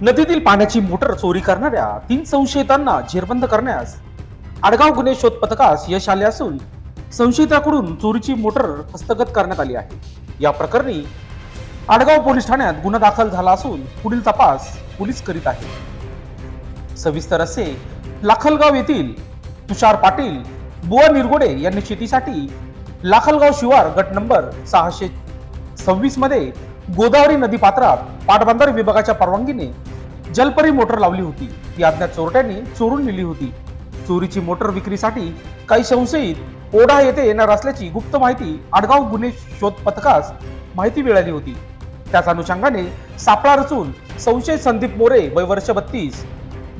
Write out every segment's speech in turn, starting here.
नदीतील पाण्याची मोटर चोरी करणाऱ्या तीन संशयितांना जेरबंद करण्यास आडगाव गुन्हे शोध पथकास यश आले असून संशयिताकडून चोरीची मोटर हस्तगत करण्यात आली आहे. या प्रकरणी आडगाव पोलीस ठाण्यात गुन्हा दाखल झाला असून पुढील तपास पोलीस करीत आहेत. सविस्तर असे लाखलगाव येथील तुषार पाटील बुवा निरगोडे यांनी शेतीसाठी लाखलगाव शिवार गट नंबर सहाशे सव्वीसमध्ये गोदावरी नदी पात्रात पाटबंधारे विभागाच्या परवानगीने जलपरी मोटर लावली होती. ती अज्ञात चोरट्यांनी चोरून नेली होती. चोरीची मोटर विक्रीसाठी काही संशयित ओढा येथे येणार असल्याची गुप्त माहिती आडगाव गुन्हे शोध पथकास माहिती मिळाली होती. त्याच अनुषंगाने सापळा रचून संशय संदीप मोरे वय वर्ष बत्तीस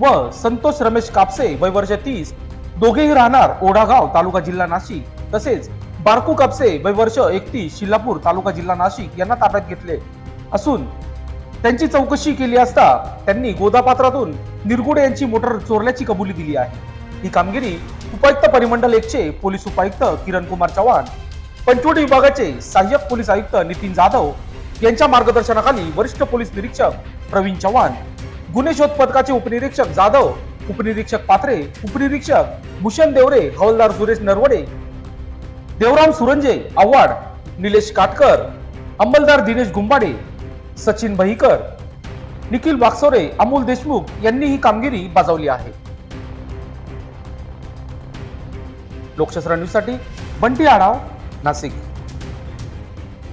व संतोष रमेश कापसे वय वर्ष तीस दोघेही राहणार ओढागाव तालुका जिल्हा नाशिक. तसेच बारकू कापसे वय वर्ष एकतीस शिलापूर तालुका जिल्हा नाशिक यांना ताब्यात घेतले असून त्यांची चौकशी केली असता त्यांनी गोदापात्रातून निरगुडे यांची मोटर चोरल्याची कबुली दिली आहे. ही कामगिरी उपायुक्त परिमंडल एकचे पोलीस उपायुक्त किरण कुमार चव्हाण पंचवटी विभागाचे सहाय्यक पोलीस आयुक्त नितीन जाधव यांच्या मार्गदर्शनाखाली वरिष्ठ पोलीस निरीक्षक प्रवीण चव्हाण गुन्हे शोध पथकाचे उपनिरीक्षक जाधव उपनिरीक्षक पात्रे उपनिरीक्षक भूषण देवरे हवालदार सुरेश नरवडे देवराम सुरंजे आव्हाड निलेश काटकर अंमलदार दिनेश गुंबाडे सचिन बहिकर निखिल वाक्सोरे अमोल देशमुख यांनी ही कामगिरी बजावली आहे. लोकशास्त्र न्यूजसाठी बंटी आढाव नाशिक.